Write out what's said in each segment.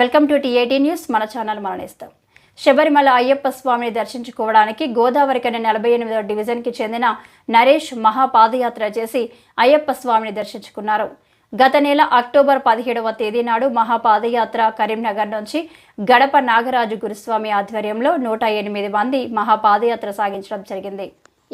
Welcome to TAT news. మన channel మరణిస్తాం. శబరిమల అయ్యప్ప స్వామిని దర్శించుకోవడానికి గోదావరి కని నలభై ఎనిమిదవ డివిజన్కి చెందిన నరేష్ మహాపాదయాత్ర చేసి అయ్యప్ప స్వామిని దర్శించుకున్నారు. గత నెల అక్టోబర్ పదిహేడవ తేదీ నాడు మహాపాదయాత్ర కరీంనగర్ నుంచి గడప నాగరాజు గురుస్వామి ఆధ్వర్యంలో నూట ఎనిమిది మంది మహాపాదయాత్ర సాగించడం జరిగింది.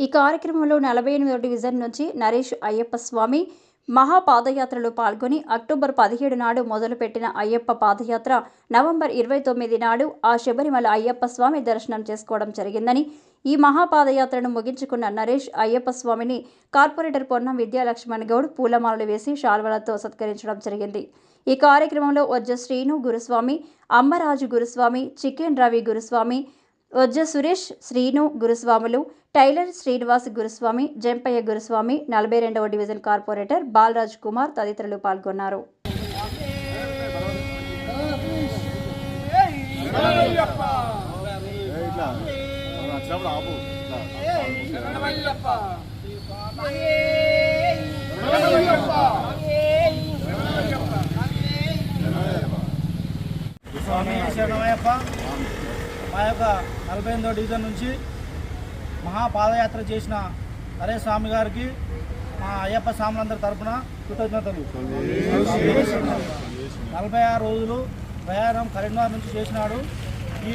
ఈ కార్యక్రమంలో నలభై ఎనిమిదవ డివిజన్ నుంచి నరేష్ అయ్యప్ప స్వామి మహాపాదయాత్రలో పాల్గొని అక్టోబర్ పదిహేడు నాడు మొదలుపెట్టిన అయ్యప్ప పాదయాత్ర నవంబర్ ఇరవై తొమ్మిది నాడు ఆ శబరిమల అయ్యప్ప స్వామి దర్శనం చేసుకోవడం జరిగిందని ఈ మహాపాదయాత్రను ముగించుకున్న నరేష్ అయ్యప్ప స్వామిని కార్పొరేటర్ పొన్నం విద్యాలక్ష్మణ్ గౌడ్ పూలమాలలు వేసి శాల్వలతో సత్కరించడం జరిగింది. ఈ కార్యక్రమంలో వజ్ర శ్రీను గురుస్వామి అమ్మరాజు గురుస్వామి చికెన్ రవి గురుస్వామి వజ్జ సురేష్ శ్రీను గురుస్వాములు టైలర్ శ్రీనివాస్ గురుస్వామి జంపయ్య గురుస్వామి నలభై రెండవ డివిజన్ కార్పొరేటర్ బాలరాజ్ కుమార్ తదితరులు పాల్గొన్నారు. స్వామి శరణమయ్యప్ప. మా యొక్క నలభై ఎనిమిదో డివిజన్ నుంచి మహాపాదయాత్ర చేసిన హరే స్వామి గారికి మా అయ్యప్ప స్వాములందరి తరపున కృతజ్ఞతలు. నలభై ఆరు రోజులు ప్రయాణం కరీంనగర్ నుంచి చేసినాడు. ఈ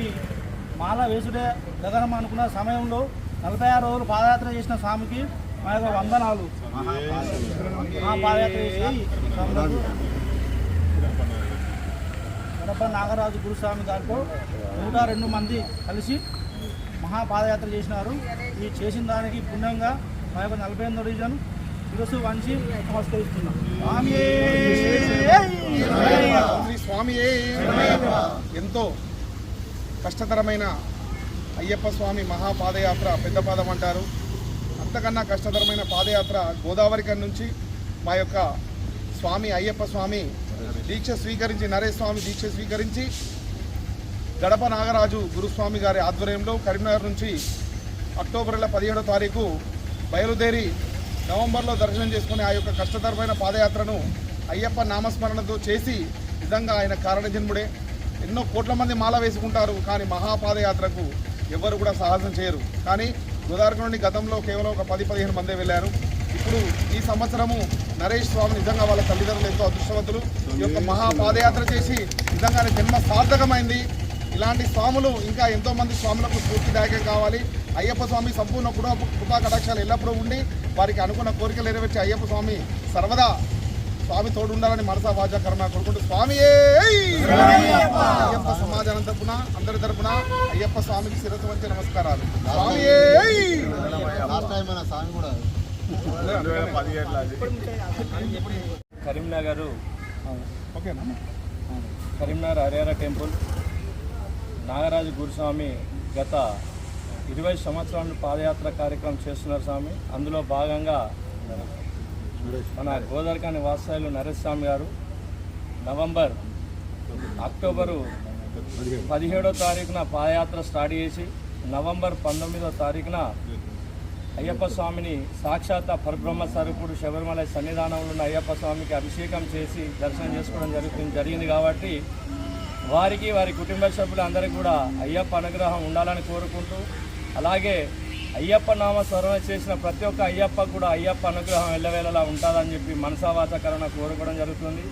మాల వేసుడే గగనం అనుకున్న సమయంలో నలభై ఆరు రోజులు పాదయాత్ర చేసిన స్వామికి మా యొక్క వందనాలు. మహాపాదయాత్ర చేసి స్వాములకు నాగరాజు గురుస్వామి గారితో నూట రెండు మంది కలిసి మహాపాదయాత్ర చేసినారు. ఈ చేసిన దానికి పుణ్యంగా మా యొక్క నలభై ఎనిమిదో డివిజన్ శిరస్సు వంచి నమస్కరిస్తున్నాం. శ్రీ స్వామి ఎంతో కష్టతరమైన అయ్యప్ప స్వామి మహాపాదయాత్ర పెద్ద పాదం అంటారు. అంతకన్నా కష్టతరమైన పాదయాత్ర గోదావరి నుంచి మా యొక్క స్వామి అయ్యప్ప స్వామి దీక్ష స్వీకరించి నరేష్ స్వామి దీక్ష స్వీకరించి గడప నాగరాజు గురుస్వామి గారి ఆధ్వర్యంలో కరీంనగర్ నుంచి అక్టోబర్ నెల పదిహేడో తారీఖు బయలుదేరి నవంబర్లో దర్శనం చేసుకునే ఆ యొక్క కష్టతరమైన పాదయాత్రను అయ్యప్ప నామస్మరణతో చేసి నిజంగా ఆయన కారణజన్ముడే. ఎన్నో కోట్ల మంది మాల వేసుకుంటారు కానీ మహాపాదయాత్రకు ఎవరు కూడా సాహసం చేయరు. కానీ గోదావరి నుండి గతంలో కేవలం ఒక పది పదిహేను మందే వెళ్ళారు. ఇప్పుడు ఈ సంవత్సరము నరేష్ స్వామి నిజంగా వాళ్ళ తల్లిదండ్రులు ఎంతో అదృష్టవంతులు. ఈ యొక్క మహాపాదయాత్ర చేసి నిజంగానే జన్మ సార్థకమైంది. ఇలాంటి స్వాములు ఇంకా ఎంతో మంది స్వాములకు స్ఫూర్తిదాయకం కావాలి. అయ్యప్ప స్వామి సంపూర్ణ కృపా కృపా కటాక్షాలు ఎల్లప్పుడూ ఉండి వారికి అనుకున్న కోరికలు నెరవేర్చి అయ్యప్ప స్వామి సర్వదా స్వామి తోడు ఉండాలని మనసా వాచా కర్మ కోరుకుంటూ స్వామి అయ్యప్ప సమాజం తరపున అందరి తరపున అయ్యప్ప స్వామికి శిరస్సు వంచి నమస్కారాలు. స్వామి లాస్ట్ టైం మన కూడా రెండు వేల పదిహేడులో కరీంనగర్. ఓకేనా కరీంనగర్ హరిహర టెంపుల్. నాగరాజు గురుస్వామి గత ఇరవై సంవత్సరాలు పాదయాత్ర కార్యక్రమం చేస్తున్నారు స్వామి. అందులో భాగంగా మన గోదావరికాని వాసాయులు నరేష్ స్వామి గారు నవంబర్ అక్టోబరు పదిహేడో తారీఖున పాదయాత్ర స్టార్ట్ చేసి నవంబర్ పంతొమ్మిదో తారీఖున అయ్యప్ప స్వామిని సాక్షాత్ పరబ్రహ్మ స్వరూపుడు శబరిమల సన్నిధానంలో ఉన్న అయ్యప్ప స్వామికి అభిషేకం చేసి దర్శనం చేసుకోవడం జరుగుతుంది జరిగింది కాబట్టి వారికి వారి కుటుంబ సభ్యులందరికీ కూడా అయ్యప్ప అనుగ్రహం ఉండాలని కోరుకుంటూ అలాగే అయ్యప్ప నామ స్మరణ చేసిన ప్రతి ఒక్క అయ్యప్ప కూడా అయ్యప్ప అనుగ్రహం ఎల్లవేళలా ఉంటుందని చెప్పి మనసావాచకరణ కోరుకోవడం జరుగుతుంది.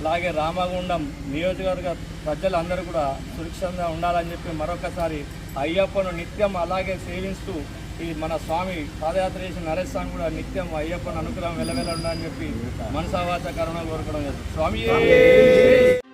అలాగే రామగుండం నియోజకవర్గ ప్రజలందరూ కూడా సురక్షితంగా ఉండాలని చెప్పి మరొకసారి అయ్యప్పను నిత్యం అలాగే సేవిస్తూ ఈ మన స్వామి పాదయాత్ర చేసిన నరేష్ స్వామి కూడా నిత్యం అయ్యప్పను అనుగ్రహం వెళ్ళవెళ్ళ ఉండాలని చెప్పి మనసావాచ కరుణ కోరుకోవడం జరుగుతుంది స్వామి